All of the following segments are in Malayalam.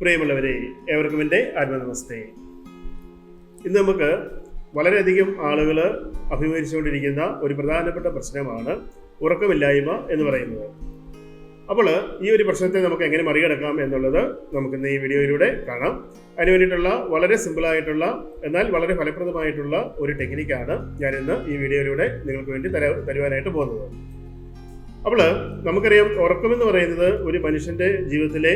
പ്രിയമുള്ളവരെ ഏവർക്കും എന്റെ ആത്മനമസ്തേ. ഇന്ന് നമുക്ക് വളരെയധികം ആളുകൾ അഭിമുഖീകരിച്ചുകൊണ്ടിരിക്കുന്ന ഒരു പ്രധാനപ്പെട്ട പ്രശ്നമാണ് ഉറക്കമില്ലായ്മ എന്ന് പറയുന്നത്. അപ്പോൾ ഈ ഒരു പ്രശ്നത്തെ നമുക്ക് എങ്ങനെ മറികടക്കാം എന്നുള്ളത് നമുക്ക് നമുക്കിന്ന് ഈ വീഡിയോയിലൂടെ കാണാം. അതിന് വേണ്ടിയിട്ടുള്ള വളരെ സിമ്പിളായിട്ടുള്ള എന്നാൽ വളരെ ഫലപ്രദമായിട്ടുള്ള ഒരു ടെക്നിക്കാണ് ഞാൻ ഇന്ന് ഈ വീഡിയോയിലൂടെ നിങ്ങൾക്ക് വേണ്ടി തര തരുവാനായിട്ട് പോകുന്നത്. അപ്പോൾ നമുക്കറിയാം ഉറക്കമെന്ന് പറയുന്നത് ഒരു മനുഷ്യന്റെ ജീവിതത്തിലെ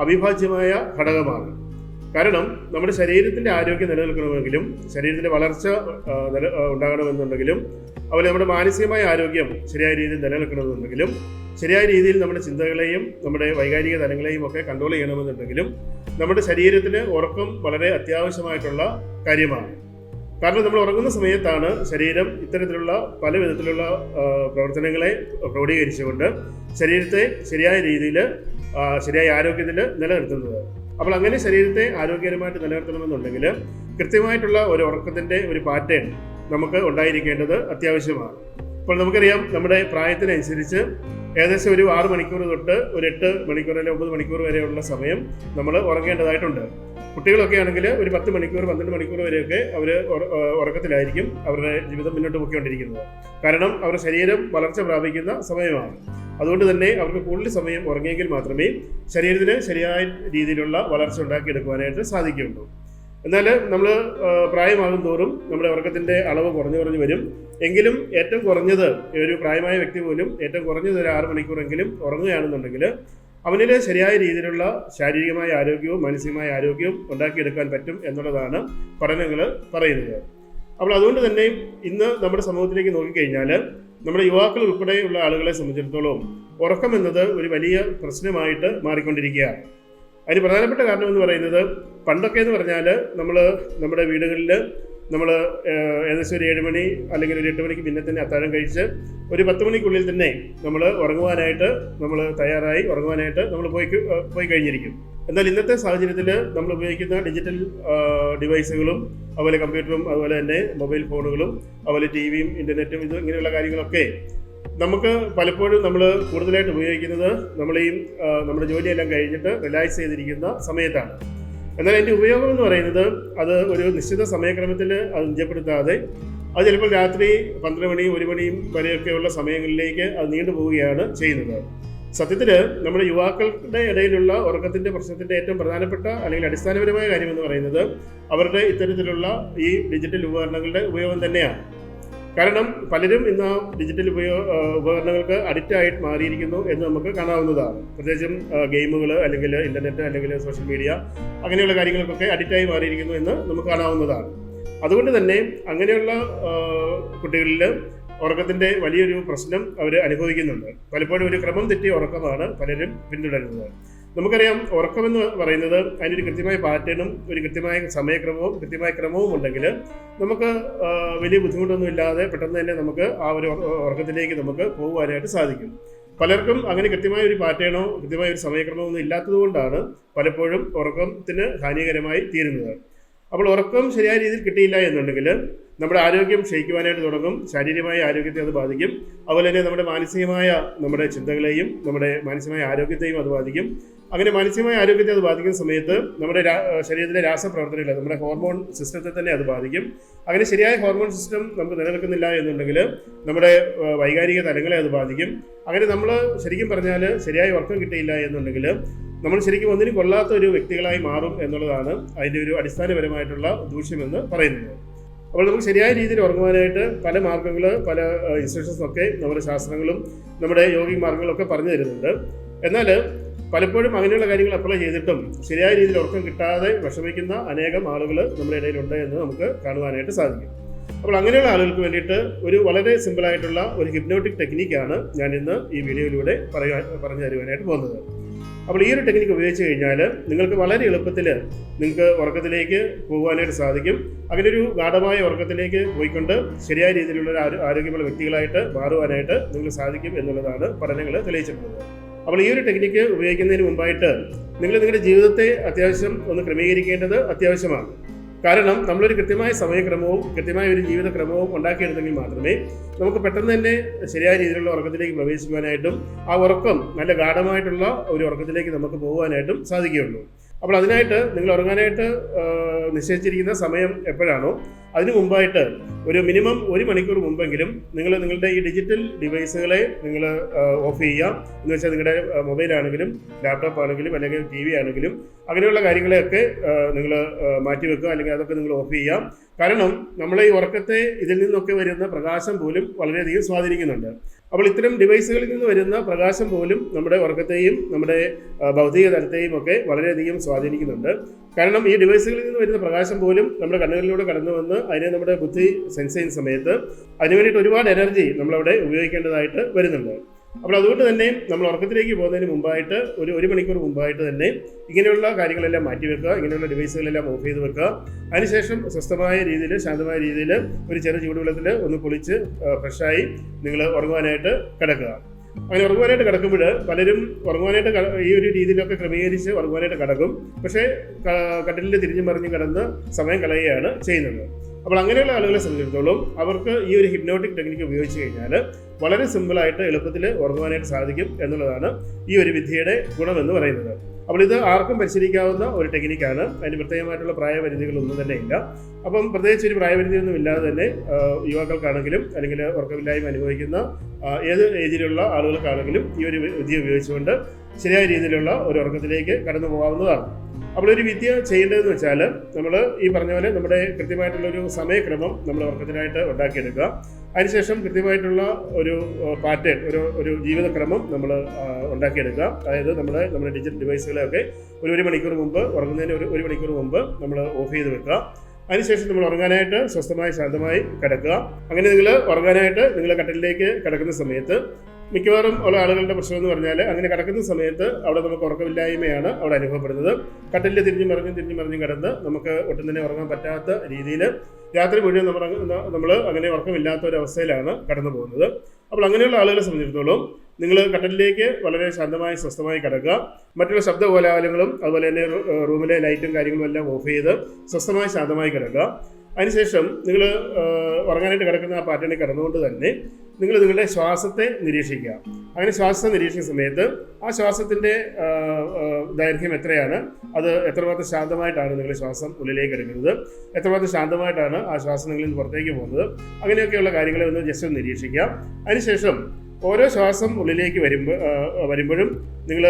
അവിഭാജ്യമായ ഘടകമാണ്. കാരണം നമ്മുടെ ശരീരത്തിന്റെ ആരോഗ്യം നിലനിൽക്കണമെങ്കിലും ശരീരത്തിന്റെ വളർച്ച നില ഉണ്ടാകണമെന്നുണ്ടെങ്കിലും അതുപോലെ നമ്മുടെ മാനസികമായ ആരോഗ്യം ശരിയായ രീതിയിൽ നിലനിൽക്കണമെന്നുണ്ടെങ്കിലും ശരിയായ രീതിയിൽ നമ്മുടെ ചിന്തകളെയും നമ്മുടെ വൈകാരിക തലങ്ങളെയും ഒക്കെ കൺട്രോൾ ചെയ്യണമെന്നുണ്ടെങ്കിലും നമ്മുടെ ശരീരത്തിന് ഉറക്കം വളരെ അത്യാവശ്യമായിട്ടുള്ള കാര്യമാണ്. കാരണം നമ്മൾ ഉറങ്ങുന്ന സമയത്താണ് ശരീരം ഇത്തരത്തിലുള്ള പല വിധത്തിലുള്ള പ്രവർത്തനങ്ങളെ ക്രോഡീകരിച്ചുകൊണ്ട് ശരീരത്തെ ശരിയായ രീതിയിൽ ശരിയായ ആരോഗ്യത്തിൽ നിലനിർത്തുന്നത്. അപ്പോൾ അങ്ങനെ ശരീരത്തെ ആരോഗ്യകരമായിട്ട് നിലനിർത്തണമെന്നുണ്ടെങ്കിൽ കൃത്യമായിട്ടുള്ള ഒരു ഉറക്കത്തിന്റെ ഒരു പാറ്റേൺ നമുക്ക് ഉണ്ടായിരിക്കേണ്ടത് അത്യാവശ്യമാണ്. അപ്പോൾ നമുക്കറിയാം നമ്മുടെ പ്രായത്തിനനുസരിച്ച് ഏകദേശം ഒരു ആറ് മണിക്കൂർ തൊട്ട് ഒരു എട്ട് മണിക്കൂർ അല്ലെങ്കിൽ ഒമ്പത് മണിക്കൂർ വരെയുള്ള സമയം നമ്മൾ ഉറങ്ങേണ്ടതായിട്ടുണ്ട്. കുട്ടികളൊക്കെ ആണെങ്കിൽ ഒരു പത്ത് മണിക്കൂർ പന്ത്രണ്ട് മണിക്കൂർ വരെയൊക്കെ അവർ ഉറക്കത്തിലായിരിക്കും അവരുടെ ജീവിതം മുന്നോട്ട് പോയിക്കൊണ്ടിരിക്കുന്നത്. കാരണം അവരുടെ ശരീരം വളർച്ച പ്രാപിക്കുന്ന സമയമാണ്. അതുകൊണ്ട് തന്നെ അവർക്ക് കൂടുതൽ സമയം ഉറങ്ങിയെങ്കിൽ മാത്രമേ ശരീരത്തിന് ശരിയായ രീതിയിലുള്ള വളർച്ച ഉണ്ടാക്കിയെടുക്കുവാനായിട്ട് സാധിക്കുകയുള്ളൂ. എന്നാൽ നമ്മൾ പ്രായമാകും തോറും നമ്മുടെ ഉറക്കത്തിന്റെ അളവ് കുറഞ്ഞു കുറഞ്ഞു വരും. എങ്കിലും ഏറ്റവും കുറഞ്ഞത് ഒരു പ്രായമായ വ്യക്തി പോലും ഏറ്റവും കുറഞ്ഞത് ഒരു ആറ് മണിക്കൂറെങ്കിലും ഉറങ്ങുകയാണെന്നുണ്ടെങ്കിൽ അവനിൽ ശരിയായ രീതിയിലുള്ള ശാരീരികമായ ആരോഗ്യവും മാനസികമായ ആരോഗ്യവും ഉണ്ടാക്കിയെടുക്കാൻ പറ്റും എന്നുള്ളതാണ് പഠനങ്ങൾ പറയുന്നത്. അപ്പോൾ അതുകൊണ്ട് തന്നെ ഇന്ന് നമ്മുടെ സമൂഹത്തിലേക്ക് നോക്കിക്കഴിഞ്ഞാൽ നമ്മുടെ യുവാക്കൾ ഉൾപ്പെടെയുള്ള ആളുകളെ സംബന്ധിച്ചിടത്തോളം ഉറക്കം എന്നത് ഒരു വലിയ പ്രശ്നമായിട്ട് മാറിക്കൊണ്ടിരിക്കുകയാണ്. അതിന് പ്രധാനപ്പെട്ട കാരണം എന്ന് പറയുന്നത് പണ്ടൊക്കെ എന്ന് പറഞ്ഞാൽ നമ്മൾ നമ്മുടെ വീടുകളിൽ നമ്മൾ ഏകദേശം ഒരു ഏഴ് മണി അല്ലെങ്കിൽ ഒരു എട്ട് മണിക്ക് പിന്നെ തന്നെ അത്താഴം കഴിച്ച് ഒരു പത്ത് മണിക്കുള്ളിൽ തന്നെ നമ്മൾ ഉറങ്ങുവാനായിട്ട് നമ്മൾ തയ്യാറായി ഉറങ്ങുവാനായിട്ട് നമ്മൾ പോയി പോയി കഴിഞ്ഞിരിക്കും. എന്നാൽ ഇന്നത്തെ സാഹചര്യത്തിൽ നമ്മൾ ഉപയോഗിക്കുന്ന ഡിജിറ്റൽ ഡിവൈസുകളും അതുപോലെ കമ്പ്യൂട്ടറും അതുപോലെ തന്നെ മൊബൈൽ ഫോണുകളും അതുപോലെ ടി വിയും ഇന്റർനെറ്റും ഇത് ഇങ്ങനെയുള്ള കാര്യങ്ങളൊക്കെ നമുക്ക് പലപ്പോഴും നമ്മൾ കൂടുതലായിട്ട് ഉപയോഗിക്കുന്നത് നമ്മളെയും നമ്മുടെ ജോലിയെല്ലാം കഴിഞ്ഞിട്ട് റിലാക്സ് ചെയ്തിരിക്കുന്ന സമയത്താണ്. എന്നാൽ അതിന്റെ ഉപയോഗം എന്ന് പറയുന്നത് അത് ഒരു നിശ്ചിത സമയക്രമത്തിൽ അത് നിജപ്പെടുത്താതെ അത് ചിലപ്പോൾ രാത്രി പന്ത്രണ്ട് മണിയും ഒരു മണിയും വരെയൊക്കെയുള്ള സമയങ്ങളിലേക്ക് അത് നീണ്ടുപോവുകയാണ് ചെയ്യുന്നത്. സത്യത്തിൽ നമ്മുടെ യുവാക്കളുടെ ഇടയിലുള്ള ഉറക്കത്തിന്റെ പ്രശ്നത്തിന്റെ ഏറ്റവും പ്രധാനപ്പെട്ട അല്ലെങ്കിൽ അടിസ്ഥാനപരമായ കാര്യം എന്ന് പറയുന്നത് അവരുടെ ഇത്തരത്തിലുള്ള ഈ ഡിജിറ്റൽ ഉപകരണങ്ങളുടെ ഉപയോഗം തന്നെയാണ്. കാരണം പലരും ഇന്ന് ഡിജിറ്റൽ ഉപയോഗ ഉപകരണങ്ങൾക്ക് അഡിക്റ്റ് ആയിട്ട് മാറിയിരിക്കുന്നു എന്ന് നമുക്ക് കാണാവുന്നതാണ്. പ്രത്യേകിച്ചും ഗെയിമുകൾ അല്ലെങ്കിൽ ഇന്റർനെറ്റ് അല്ലെങ്കിൽ സോഷ്യൽ മീഡിയ അങ്ങനെയുള്ള കാര്യങ്ങൾക്കൊക്കെ അഡിക്റ്റായി മാറിയിരിക്കുന്നു എന്ന് നമുക്ക് കാണാവുന്നതാണ്. അതുകൊണ്ട് തന്നെ അങ്ങനെയുള്ള കുട്ടികളിൽ ഉറക്കത്തിന്റെ വലിയൊരു പ്രശ്നം അവർ അനുഭവിക്കുന്നുണ്ട്. പലപ്പോഴും ഒരു ക്രമം തെറ്റിയ ഉറക്കമാണ് പലരും പിന്തുടരുന്നത്. നമുക്കറിയാം ഉറക്കമെന്ന് പറയുന്നത് അതിനൊരു കൃത്യമായ പാറ്റേണും ഒരു കൃത്യമായ സമയക്രമവും കൃത്യമായ ക്രമവും ഉണ്ടെങ്കിൽ നമുക്ക് വലിയ ബുദ്ധിമുട്ടൊന്നും ഇല്ലാതെ പെട്ടെന്ന് തന്നെ നമുക്ക് ആ ഒരു ഉറക്കത്തിലേക്ക് നമുക്ക് പോകുവാനായിട്ട് സാധിക്കും. പലർക്കും അങ്ങനെ കൃത്യമായ ഒരു പാറ്റേണോ കൃത്യമായ ഒരു സമയക്രമമോ ഒന്നും ഇല്ലാത്തതുകൊണ്ടാണ് പലപ്പോഴും ഉറക്കത്തിന് ഹാനികരമായി തീരുന്നത്. അപ്പോൾ ഉറക്കം ശരിയായ രീതിയിൽ കിട്ടിയില്ല എന്നുണ്ടെങ്കിൽ നമ്മുടെ ആരോഗ്യം ക്ഷയിക്കുവാനായിട്ട് തുടങ്ങും. ശാരീരികമായ ആരോഗ്യത്തെ അത് ബാധിക്കും. അതുപോലെ തന്നെ നമ്മുടെ മാനസികമായ നമ്മുടെ ചിന്തകളെയും നമ്മുടെ മാനസികമായ ആരോഗ്യത്തെയും അത് ബാധിക്കും. അങ്ങനെ മാനസികമായ ആരോഗ്യത്തെ അത് ബാധിക്കുന്ന സമയത്ത് നമ്മുടെ ശരീരത്തിലെ രാസപ്രവർത്തനങ്ങൾ നമ്മുടെ ഹോർമോൺ സിസ്റ്റത്തെ തന്നെ അത് ബാധിക്കും. അങ്ങനെ ശരിയായ ഹോർമോൺ സിസ്റ്റം നമുക്ക് നിലനിൽക്കുന്നില്ല എന്നുണ്ടെങ്കിൽ നമ്മുടെ വൈകാരിക തലങ്ങളെ അത് ബാധിക്കും. അങ്ങനെ നമ്മൾ ശരിക്കും പറഞ്ഞാൽ ശരിയായ ഉറക്കം കിട്ടിയില്ല എന്നുണ്ടെങ്കിൽ നമ്മൾ ശരിക്കും ഒന്നിനും കൊള്ളാത്ത ഒരു വ്യക്തികളായി മാറും എന്നുള്ളതാണ് അതിന്റെ ഒരു അടിസ്ഥാനപരമായിട്ടുള്ള ദൂഷ്യമെന്ന് പറയുന്നത്. അപ്പോൾ നമുക്ക് ശരിയായ രീതിയിൽ ഉറങ്ങുവാനായിട്ട് പല മാർഗങ്ങൾ പല ഇൻസ്ട്രക്ഷൻസ് ഒക്കെ നമ്മുടെ ശാസ്ത്രങ്ങളും നമ്മുടെ യോഗിക് മാർഗങ്ങളൊക്കെ പറഞ്ഞു തരുന്നുണ്ട്. എന്നാൽ പലപ്പോഴും അങ്ങനെയുള്ള കാര്യങ്ങൾ അപ്ലൈ ചെയ്തിട്ടും ശരിയായ രീതിയിൽ ഉറക്കം കിട്ടാതെ വിഷമിക്കുന്ന അനേകം ആളുകൾ നമ്മുടെ ഇടയിലുണ്ട് എന്ന് നമുക്ക് കാണുവാനായിട്ട് സാധിക്കും. അപ്പോൾ അങ്ങനെയുള്ള ആളുകൾക്ക് വേണ്ടിയിട്ട് ഒരു വളരെ സിമ്പിളായിട്ടുള്ള ഒരു ഹിപ്നോട്ടിക് ടെക്നിക്കാണ് ഞാൻ ഇന്ന് ഈ വീഡിയോയിലൂടെ പറയാൻ പറഞ്ഞു തരുവാനായിട്ട് പോകുന്നത്. അപ്പോൾ ഈ ഒരു ടെക്നിക്ക് ഉപയോഗിച്ച് കഴിഞ്ഞാൽ നിങ്ങൾക്ക് വളരെ എളുപ്പത്തിൽ നിങ്ങൾക്ക് ഉറക്കത്തിലേക്ക് പോകുവാനായിട്ട് സാധിക്കും. അങ്ങനെ ഒരു ഗാഠമായ ഉറക്കത്തിലേക്ക് പോയിക്കൊണ്ട് ശരിയായ രീതിയിലുള്ള ആരോഗ്യമുള്ള വ്യക്തികളായിട്ട് മാറുവാനായിട്ട് നിങ്ങൾക്ക് സാധിക്കും എന്നുള്ളതാണ് പഠനങ്ങൾ തെളിയിച്ചിട്ടുള്ളത്. അപ്പോൾ ഈ ഒരു ടെക്നിക്ക് ഉപയോഗിക്കുന്നതിന് മുമ്പായിട്ട് നിങ്ങൾ നിങ്ങളുടെ ജീവിതത്തെ അത്യാവശ്യം ഒന്ന് ക്രമീകരിക്കേണ്ടത് അത്യാവശ്യമാണ്. കാരണം നമ്മളൊരു കൃത്യമായ സമയക്രമവും കൃത്യമായ ഒരു ജീവിതക്രമവും ഉണ്ടാക്കിയെടുത്തെങ്കിൽ മാത്രമേ നമുക്ക് പെട്ടെന്ന് തന്നെ ശരിയായ രീതിയിലുള്ള ഉറക്കത്തിലേക്ക് പ്രവേശിക്കുവാനായിട്ടും ആ ഉറക്കം നല്ല ഗാഠമായിട്ടുള്ള ഒരു ഉറക്കത്തിലേക്ക് നമുക്ക് പോകുവാനായിട്ടും സാധിക്കുകയുള്ളൂ. അപ്പോൾ അതിനായിട്ട് നിങ്ങൾ ഉറങ്ങാനായിട്ട് നിശ്ചയിച്ചിരിക്കുന്ന സമയം എപ്പോഴാണോ അതിനു മുമ്പായിട്ട് ഒരു മിനിമം ഒരു മണിക്കൂർ മുമ്പെങ്കിലും നിങ്ങൾ നിങ്ങളുടെ ഈ ഡിജിറ്റൽ ഡിവൈസുകളെ നിങ്ങൾ ഓഫ് ചെയ്യുക. എന്ന് വെച്ചാൽ നിങ്ങളുടെ മൊബൈൽ ആണെങ്കിലും ലാപ്ടോപ്പ് ആണെങ്കിലും അല്ലെങ്കിൽ ടി വി ആണെങ്കിലും അങ്ങനെയുള്ള കാര്യങ്ങളെയൊക്കെ നിങ്ങൾ മാറ്റി വെക്കുക. അല്ലെങ്കിൽ അതൊക്കെ നിങ്ങൾ ഓഫ് ചെയ്യുക. കാരണം നമ്മളെ ഈ ഉറക്കത്തെ ഇതിൽ നിന്നൊക്കെ വരുന്ന പ്രകാശം പോലും വളരെയധികം സ്വാധീനിക്കുന്നുണ്ട്. അപ്പോൾ ഇത്തരം ഡിവൈസുകളിൽ നിന്ന് വരുന്ന പ്രകാശം പോലും നമ്മുടെ ഉറക്കത്തെയും നമ്മുടെ ഭൗതിക തലത്തെയും ഒക്കെ വളരെയധികം സ്വാധീനിക്കുന്നുണ്ട്. കാരണം ഈ ഡിവൈസുകളിൽ നിന്ന് വരുന്ന പ്രകാശം പോലും നമ്മുടെ കണ്ണുകളിലൂടെ കടന്നു വന്ന് അതിനെ നമ്മുടെ ബുദ്ധി സെൻസ് ചെയ്യുന്ന സമയത്ത് അതിനുവേണ്ടിയിട്ട് ഒരുപാട് എനർജി നമ്മളവിടെ ഉപയോഗിക്കേണ്ടതായിട്ട് വരുന്നുണ്ട്. അപ്പോൾ അതുകൊണ്ട് തന്നെ നമ്മൾ ഉറക്കത്തിലേക്ക് പോകുന്നതിന് മുമ്പായിട്ട് ഒരു ഒരു മണിക്കൂർ മുമ്പായിട്ട് തന്നെ ഇങ്ങനെയുള്ള കാര്യങ്ങളെല്ലാം മാറ്റി വെക്കുക ഇങ്ങനെയുള്ള ഡിവൈസുകളെല്ലാം ഓഫ് ചെയ്ത് വെക്കുക. അതിനുശേഷം സ്വസ്ഥമായ രീതിയിൽ ശാന്തമായ രീതിയിൽ ഒരു ചെറിയ ചൂടുവെള്ളത്തിൽ ഒന്ന് കുളിച്ച് ഫ്രഷായി നിങ്ങൾ ഉറങ്ങുവാനായിട്ട് കിടക്കുക. അങ്ങനെ ഉറങ്ങുവാനായിട്ട് കിടക്കുമ്പോൾ പലരും ഉറങ്ങുവാനായിട്ട് ഈ ഒരു രീതിയിലൊക്കെ ക്രമീകരിച്ച് ഉറങ്ങുവാനായിട്ട് കിടക്കും. പക്ഷേ കട്ടിലിൽ തിരിഞ്ഞു മറിഞ്ഞ് കിടന്ന് സമയം കളയുകയാണ് ചെയ്യുന്നത്. അപ്പോൾ അങ്ങനെയുള്ള ആളുകളെ സംബന്ധിച്ചിടത്തോളം അവർക്ക് ഈ ഒരു ഹിപ്നോട്ടിക് ടെക്നിക്ക് ഉപയോഗിച്ച് കഴിഞ്ഞാൽ വളരെ സിമ്പിളായിട്ട് എളുപ്പത്തിൽ ഉറങ്ങുവാനായിട്ട് സാധിക്കും എന്നുള്ളതാണ് ഈ ഒരു വിദ്യയുടെ ഗുണമെന്ന് പറയുന്നത്. അപ്പോൾ ഇത് ആർക്കും പരിശീലിക്കാവുന്ന ഒരു ടെക്നിക്കാണ് അതിന് പ്രത്യേകമായിട്ടുള്ള പ്രായപരിധികളൊന്നും തന്നെ ഇല്ല. അപ്പം പ്രത്യേകിച്ച് ഒരു പ്രായപരിധിയൊന്നും ഇല്ലാതെ തന്നെ യുവാക്കൾക്കാണെങ്കിലും അല്ലെങ്കിൽ ഉറക്കമില്ലായ്മ അനുഭവിക്കുന്ന ഏത് ഏജിലുള്ള ആളുകൾക്കാണെങ്കിലും ഈ ഒരു വിദ്യ ഉപയോഗിച്ചുകൊണ്ട് ശരിയായ രീതിയിലുള്ള ഒരു ഉറക്കത്തിലേക്ക് കടന്നു പോകാവുന്നതാണ്. അപ്പോൾ ഒരു വിദ്യ ചെയ്യേണ്ടതെന്ന് വെച്ചാൽ നമ്മൾ ഈ പറഞ്ഞ പോലെ നമ്മുടെ കൃത്യമായിട്ടുള്ള ഒരു സമയക്രമം നമ്മൾ വർക്കത്തിനായിട്ട് ഉണ്ടാക്കിയെടുക്കുക. അതിനുശേഷം കൃത്യമായിട്ടുള്ള ഒരു പാറ്റേൺ ഒരു ഒരു ജീവിതക്രമം നമ്മൾ ഉണ്ടാക്കിയെടുക്കുക. അതായത് നമ്മുടെ നമ്മുടെ ഡിജിറ്റൽ ഡിവൈസുകളെയൊക്കെ ഒരു ഒരു മണിക്കൂർ മുമ്പ് ഉറങ്ങുന്നതിന് ഒരു ഒരു മണിക്കൂർ മുമ്പ് നമ്മൾ ഓഫ് ചെയ്ത് വെക്കുക. അതിനുശേഷം നമ്മൾ ഉറങ്ങാനായിട്ട് സ്വസ്ഥമായി ശാന്തമായി കിടക്കുക. അങ്ങനെ നിങ്ങൾ ഉറങ്ങാനായിട്ട് നിങ്ങൾ കട്ടിലേക്ക് കിടക്കുന്ന സമയത്ത് മിക്കവാറും ഉള്ള ആളുകളുടെ പ്രശ്നം എന്ന് പറഞ്ഞാൽ അങ്ങനെ കിടക്കുന്ന സമയത്ത് അവിടെ നമുക്ക് ഉറക്കമില്ലായ്മയാണ് അവിടെ അനുഭവപ്പെടുന്നത്. കട്ടിലിൽ തിരിഞ്ഞു മറിഞ്ഞും തിരിഞ്ഞു മറിഞ്ഞും കിടന്ന് നമുക്ക് ഒട്ടും തന്നെ ഉറങ്ങാൻ പറ്റാത്ത രീതിയിൽ രാത്രി മുഴുവൻ നമ്മൾ നമ്മൾ അങ്ങനെ ഉറക്കമില്ലാത്ത ഒരു അവസ്ഥയിലാണ് കടന്നു പോകുന്നത്. അപ്പോൾ അങ്ങനെയുള്ള ആളുകളെ സംബന്ധിച്ചിടത്തോളം നിങ്ങൾ കട്ടലിലേക്ക് വളരെ ശാന്തമായി സ്വസ്ഥമായി കിടക്കുക. മറ്റുള്ള ശബ്ദ കോലാഹലങ്ങളും അതുപോലെ തന്നെ റൂമിലെ ലൈറ്റും കാര്യങ്ങളും എല്ലാം ഓഫ് ചെയ്ത് സ്വസ്ഥമായി ശാന്തമായി കിടക്കുക. അതിനുശേഷം നിങ്ങൾ ഉറങ്ങാനായിട്ട് കിടക്കുന്ന ആ പാറ്റേണിൽ കിടന്നുകൊണ്ട് തന്നെ നിങ്ങൾ നിങ്ങളുടെ ശ്വാസത്തെ നിരീക്ഷിക്കുക. അങ്ങനെ ശ്വാസത്തെ നിരീക്ഷിക്കുന്ന സമയത്ത് ആ ശ്വാസത്തിന്റെ ദൈർഘ്യം എത്രയാണ്? അത് എത്രമാത്രം ശാന്തമായിട്ടാണ് നിങ്ങൾ ശ്വാസം ഉള്ളിലേക്ക് എടുക്കുന്നത്? എത്രമാത്രം ശാന്തമായിട്ടാണ് ആ ശ്വാസം നിങ്ങളിൽ നിന്ന് പുറത്തേക്ക് പോകുന്നത്? അങ്ങനെയൊക്കെയുള്ള കാര്യങ്ങളെ ഒന്ന് ജസ്റ്റ് ഒന്ന് നിരീക്ഷിക്കാം അതിനുശേഷം ഓരോ ശ്വാസം ഉള്ളിലേക്ക് വരുമ്പോൾ വരുമ്പോഴും നിങ്ങൾ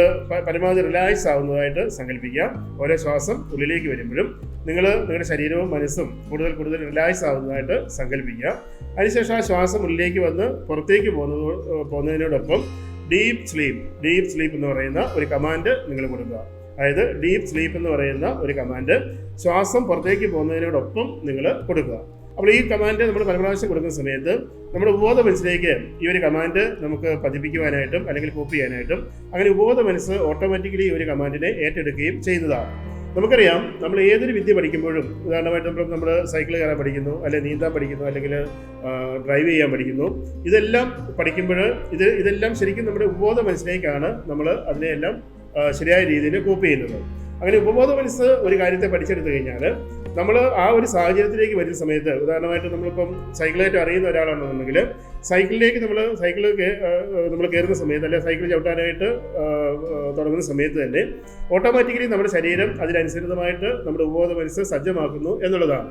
പരമാവധി റിലാക്സ് ആവുന്നതായിട്ട് സങ്കല്പിക്കുക. ഓരോ ശ്വാസം ഉള്ളിലേക്ക് വരുമ്പോഴും നിങ്ങൾ നിങ്ങളുടെ ശരീരവും മനസ്സും കൂടുതൽ കൂടുതൽ റിലാക്സ് ആവുന്നതായിട്ട് സങ്കല്പിക്കുക. അതിനുശേഷം ആ ശ്വാസം ഉള്ളിലേക്ക് വന്ന് പുറത്തേക്ക് പോകുന്നത് പോകുന്നതിനോടൊപ്പം ഡീപ്പ് സ്ലീപ്പ് ഡീപ്പ് സ്ലീപ്പ് എന്ന് പറയുന്ന ഒരു കമാൻഡ് നിങ്ങൾ കൊടുക്കുക. അതായത് ഡീപ്പ് സ്ലീപ്പ് എന്ന് പറയുന്ന ഒരു കമാൻഡ് ശ്വാസം പുറത്തേക്ക് പോകുന്നതിനോടൊപ്പം നിങ്ങൾ കൊടുക്കുക. അപ്പോൾ ഈ കമാൻഡ് നമ്മൾ പല പ്രാവശ്യം കൊടുക്കുന്ന സമയത്ത് നമ്മുടെ ഉപബോധ മനസ്സിലേക്ക് ഈ ഒരു കമാൻഡ് നമുക്ക് പതിപ്പിക്കുവാനായിട്ടും അല്ലെങ്കിൽ കോപ്പി ചെയ്യാനായിട്ടും അങ്ങനെ ഉപബോധ മനസ്സ് ഓട്ടോമാറ്റിക്കലി ഈ ഒരു കമാൻഡിനെ ഏറ്റെടുക്കുകയും ചെയ്യുന്നതാണ്. നമുക്കറിയാം നമ്മൾ ഏതൊരു വിദ്യ പഠിക്കുമ്പോഴും ഉദാഹരണമായിട്ട് നമ്മൾ നമ്മൾ സൈക്കിൾ കയറാൻ പഠിക്കുന്നു അല്ലെങ്കിൽ നീന്താൻ പഠിക്കുന്നു അല്ലെങ്കിൽ ഡ്രൈവ് ചെയ്യാൻ പഠിക്കുന്നു. ഇതെല്ലാം പഠിക്കുമ്പോൾ ഇത് ഇതെല്ലാം ശരിക്കും നമ്മുടെ ഉപബോധ മനസ്സിലേക്കാണ് നമ്മൾ അതിനെയെല്ലാം ശരിയായ രീതിയിൽ കോപ്പി ചെയ്യുന്നത്. അങ്ങനെ ഉപബോധ മനസ്സ് ഒരു കാര്യത്തെ പഠിച്ചെടുത്തു കഴിഞ്ഞാൽ നമ്മൾ ആ ഒരു സാഹചര്യത്തിലേക്ക് വരുന്ന സമയത്ത് ഉദാഹരണമായിട്ട് നമ്മളിപ്പം സൈക്കിളായിട്ട് അറിയുന്ന ഒരാളാണെന്നുണ്ടെങ്കിൽ സൈക്കിളിലേക്ക് നമ്മൾ സൈക്കിൾ നമ്മൾ കയറുന്ന സമയത്ത് അല്ലെങ്കിൽ സൈക്കിൾ ചവിട്ടാനായിട്ട് തുടങ്ങുന്ന സമയത്ത് തന്നെ ഓട്ടോമാറ്റിക്കലി നമ്മുടെ ശരീരം അതിനനുസൃതമായിട്ട് നമ്മുടെ ഉപബോധ മനസ്സ് സജ്ജമാക്കുന്നു എന്നുള്ളതാണ്.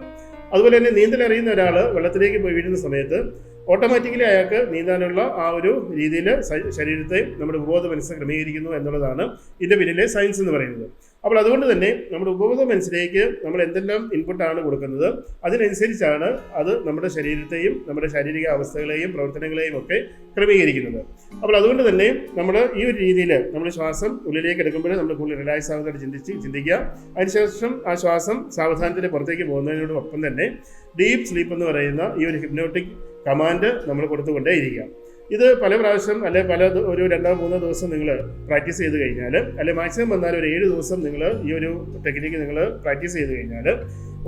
അതുപോലെ തന്നെ നീന്തൽ അറിയുന്ന ഒരാൾ വെള്ളത്തിലേക്ക് പോയി വീഴുന്ന സമയത്ത് ഓട്ടോമാറ്റിക്കലി അയാൾക്ക് നീന്താനുള്ള ആ ഒരു രീതിയിൽ ശരീരത്തെ നമ്മുടെ ഉപബോധ മനസ്സ് ക്രമീകരിക്കുന്നു എന്നുള്ളതാണ് ഇതിന്റെ പിന്നിലെ സയൻസ് എന്ന് പറയുന്നത്. അപ്പോൾ അതുകൊണ്ട് തന്നെ നമ്മുടെ ഉപബോധ മനസ്സിലേക്ക് നമ്മൾ എന്തെല്ലാം ഇൻപുട്ടാണ് കൊടുക്കുന്നത് അതിനനുസരിച്ചാണ് അത് നമ്മുടെ ശരീരത്തെയും നമ്മുടെ ശാരീരിക അവസ്ഥകളെയും പ്രവർത്തനങ്ങളെയും ഒക്കെ ക്രമീകരിക്കുന്നത്. അപ്പോൾ അതുകൊണ്ട് തന്നെ നമ്മൾ ഈ ഒരു രീതിയിൽ നമ്മൾ ശ്വാസം ഉള്ളിലേക്ക് എടുക്കുമ്പോൾ നമ്മൾ കൂടുതൽ റിലാക്സ് ആവുന്നതായിട്ട് ചിന്തിച്ച് ചിന്തിക്കുക. അതിനുശേഷം ആ ശ്വാസം സാവധാനത്തിൽ പുറത്തേക്ക് പോകുന്നതിനോടൊപ്പം തന്നെ ഡീപ്പ് സ്ലീപ്പ് എന്ന് പറയുന്ന ഈ ഒരു ഹിപ്നോട്ടിക് കമാൻഡ് നമ്മൾ കൊടുത്തുകൊണ്ടേ ഇരിക്കുക ഇത് പല പ്രാവശ്യം അല്ലെ പല ഒരു രണ്ടോ മൂന്നോ ദിവസം നിങ്ങൾ പ്രാക്ടീസ് ചെയ്ത് കഴിഞ്ഞാൽ അല്ലെ മാക്സിമം വന്നാൽ ഒരു ഏഴ് ദിവസം നിങ്ങൾ ഈ ഒരു ടെക്നിക്ക് നിങ്ങൾ പ്രാക്ടീസ് ചെയ്ത് കഴിഞ്ഞാൽ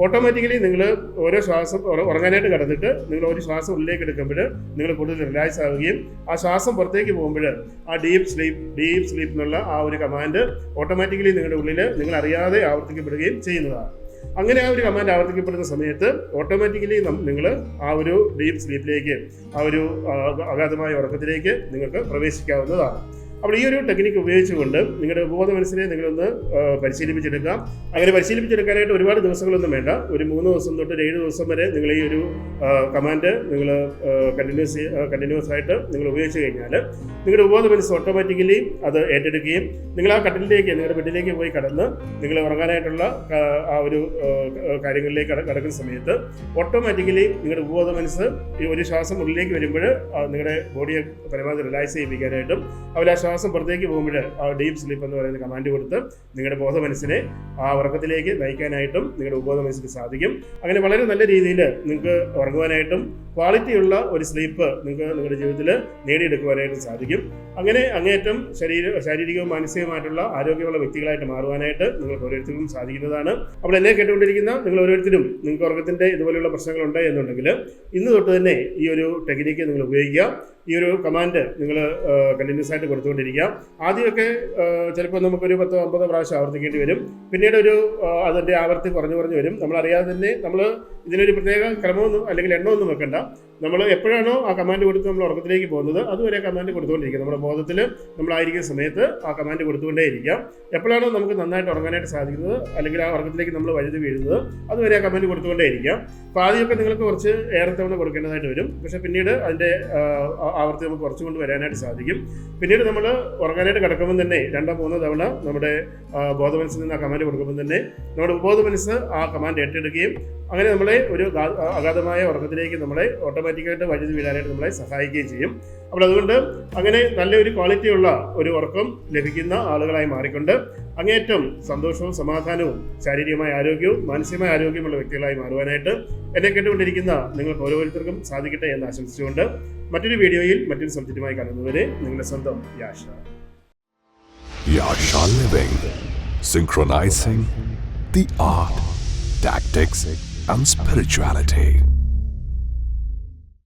ഓട്ടോമാറ്റിക്കലി നിങ്ങൾ ഓരോ ശ്വാസം ഉറങ്ങാനായിട്ട് കടന്നിട്ട് നിങ്ങൾ ഒരു ശ്വാസം ഉള്ളിലേക്ക് എടുക്കുമ്പോൾ നിങ്ങൾ കൂടുതൽ റിലാക്സ് ആവുകയും ആ ശ്വാസം പുറത്തേക്ക് പോകുമ്പോൾ ആ ഡീപ്പ് സ്ലീപ്പ് ഡീപ്പ് സ്ലീപ്പ് എന്നുള്ള ആ ഒരു കമാൻഡ് ഓട്ടോമാറ്റിക്കലി നിങ്ങളുടെ ഉള്ളിൽ നിങ്ങൾ അറിയാതെ ആവർത്തിക്കപ്പെടുകയും ചെയ്യുന്നതാണ്. അങ്ങനെ ആ ഒരു കമാൻഡ് ആവർത്തിക്കപ്പെടുന്ന സമയത്ത് ഓട്ടോമാറ്റിക്കലി നിങ്ങൾ ആ ഒരു ഡീപ് സ്ലീപ്പിലേക്ക് ആ ഒരു അഗാധമായ ഉറക്കത്തിലേക്ക് നിങ്ങൾക്ക് പ്രവേശിക്കാവുന്നതാണ്. അപ്പോൾ ഈ ഒരു ടെക്നിക്ക് ഉപയോഗിച്ചുകൊണ്ട് നിങ്ങളുടെ ഉപബോധ മനസ്സിനെ നിങ്ങളൊന്ന് പരിശീലിപ്പിച്ചെടുക്കാം. അങ്ങനെ പരിശീലിപ്പിച്ചെടുക്കാനായിട്ട് ഒരുപാട് ദിവസങ്ങളൊന്നും വേണ്ട. ഒരു മൂന്ന് ദിവസം തൊട്ട് ഏഴ് ദിവസം വരെ നിങ്ങൾ ഈ ഒരു കമാൻഡ് നിങ്ങൾ കണ്ടിന്യൂസ് കണ്ടിന്യൂസ് ആയിട്ട് നിങ്ങൾ ഉപയോഗിച്ച് കഴിഞ്ഞാൽ നിങ്ങളുടെ ഉപബോധ മനസ്സ് ഓട്ടോമാറ്റിക്കലി അത് ഏറ്റെടുക്കുകയും നിങ്ങൾ ആ കട്ടിലേക്ക് നിങ്ങളുടെ ബെഡിലേക്ക് പോയി കടന്ന് നിങ്ങൾ ഉറങ്ങാനായിട്ടുള്ള ആ, ഒരു കാര്യങ്ങളിലേക്ക് കട- കടക്കുന്ന സമയത്ത് ഓട്ടോമാറ്റിക്കലി നിങ്ങളുടെ ഉപബോധ മനസ്സ് ഒരു ശ്വാസം ഉള്ളിലേക്ക് വരുമ്പോൾ നിങ്ങളുടെ ബോഡിയെ പരമാവധി റിലാക്സ് ചെയ്യിപ്പിക്കാനായിട്ടും അവർ ആ ശ്വാസം പുറത്തേക്ക് പോകുമ്പോൾ ആ ഡീപ് സ്ലീപ്പ് എന്ന് പറയുന്ന കമാൻഡ് കൊടുത്ത് നിങ്ങളുടെ ബോധ മനസ്സിനെ ആ ഉറക്കത്തിലേക്ക് നയിക്കാനായിട്ടും നിങ്ങളുടെ ഉപബോധ മനസ്സിന് സാധിക്കും. അങ്ങനെ വളരെ നല്ല രീതിയിൽ നിങ്ങൾക്ക് ഉറങ്ങുവാനായിട്ടും ക്വാളിറ്റിയുള്ള ഒരു സ്ലീപ്പ് നിങ്ങൾക്ക് നിങ്ങളുടെ ജീവിതത്തിൽ നേടിയെടുക്കുവാനായിട്ട് സാധിക്കും. അങ്ങനെ അങ്ങേയറ്റം ശരീര ശാരീരികവും മാനസികവുമായിട്ടുള്ള ആരോഗ്യമുള്ള വ്യക്തികളായിട്ട് മാറുവാനായിട്ട് നിങ്ങൾക്ക് ഓരോരുത്തർക്കും സാധിക്കുന്നതാണ്. അപ്പോൾ എന്നെ കേട്ടുകൊണ്ടിരിക്കുന്ന നിങ്ങൾ ഓരോരുത്തരും നിങ്ങൾക്ക് ഉറക്കത്തിന്റെ ഇതുപോലെയുള്ള പ്രശ്നങ്ങളുണ്ട് എന്നുണ്ടെങ്കിൽ ഇന്ന് തൊട്ട് തന്നെ ഈ ഒരു ടെക്നിക്ക് നിങ്ങൾ ഉപയോഗിക്കുക. ഈ ഒരു കമാൻഡ് നിങ്ങൾ കണ്ടിന്യൂസ് ആയിട്ട് കൊടുത്തുകൊണ്ടിരിക്കുക. ആദ്യമൊക്കെ ചിലപ്പോൾ നമുക്കൊരു പത്തോ അമ്പതോ പ്രാവശ്യം ആവർത്തിക്കേണ്ടി വരും. പിന്നീട് ഒരു അതിന്റെ ആവർത്തി കുറഞ്ഞു കുറഞ്ഞു വരും. നമ്മളറിയാതെ തന്നെ നമ്മൾ ഇതിനൊരു പ്രത്യേക ക്രമമൊന്നും അല്ലെങ്കിൽ എണ്ണമൊന്നും വെക്കണ്ട. നമ്മൾ എപ്പോഴാണോ ആ കമാൻഡ് കൊടുത്ത് നമ്മൾ ഉറക്കത്തിലേക്ക് പോകുന്നത് അതുവരെ കമാൻഡ് കൊടുത്തുകൊണ്ടിരിക്കുക. നമ്മുടെ ബോധത്തിൽ നമ്മളായിരിക്കുന്ന സമയത്ത് ആ കമാൻഡ് കൊടുത്തുകൊണ്ടേയിരിക്കാം. എപ്പോഴാണോ നമുക്ക് നന്നായിട്ട് ഉറങ്ങാനായിട്ട് സാധിക്കുന്നത് അല്ലെങ്കിൽ ആ ഉറക്കത്തിലേക്ക് നമ്മൾ വഴുതി വീഴുന്നത് അതുവരെ ആ കമാൻഡ് കൊടുത്തുകൊണ്ടേയിരിക്കാം. അപ്പോൾ ആദ്യമൊക്കെ നിങ്ങൾക്ക് കുറച്ച് ഏറെ തവണ കൊടുക്കേണ്ടതായിട്ട് വരും. പക്ഷേ പിന്നീട് അതിന്റെ ആവർത്തി നമുക്ക് കുറച്ചുകൊണ്ട് വരാനായിട്ട് സാധിക്കും. പിന്നീട് നമ്മൾ ഉറങ്ങാനായിട്ട് കിടക്കുമ്പോൾ തന്നെ രണ്ടോ മൂന്നോ തവണ നമ്മുടെ ബോധമനസ്സിൽ നിന്ന് ആ കമാൻഡ് കൊടുക്കുമ്പോൾ തന്നെ നമ്മുടെ ഉപബോധ മനസ്സ് ആ കമാൻഡ് ഏറ്റെടുക്കുകയും അങ്ങനെ നമ്മളെ ഒരു അഗാധമായ ഉറക്കത്തിലേക്ക് നമ്മളെ ഓട്ടോമാറ്റിക്കായിട്ട് വഴുതി വീഴാനായിട്ട് നമ്മളെ സഹായിക്കുകയും ചെയ്യും. അപ്പോൾ അതുകൊണ്ട് അങ്ങനെ നല്ലൊരു ക്വാളിറ്റിയുള്ള ഒരു ഉറക്കം ലഭിക്കുന്ന ആളുകളായി മാറിക്കൊണ്ട് അങ്ങേയറ്റം സന്തോഷവും സമാധാനവും ശാരീരികമായ ആരോഗ്യവും മാനസികമായ ആരോഗ്യമുള്ള വ്യക്തികളായി മാറുവാനായിട്ട് എന്നെ കേട്ടുകൊണ്ടിരിക്കുന്ന നിങ്ങൾക്ക് ഓരോരുത്തർക്കും സാധിക്കട്ടെ എന്ന് ആശംസിച്ചുകൊണ്ട് മറ്റൊരു വീഡിയോയിൽ മറ്റൊരു സബ്ജക്റ്റുമായി കാണുന്നവരെ നിങ്ങളുടെ സ്വന്തം Yasha. Yasha Living, synchronizing the art, tactics, and spirituality.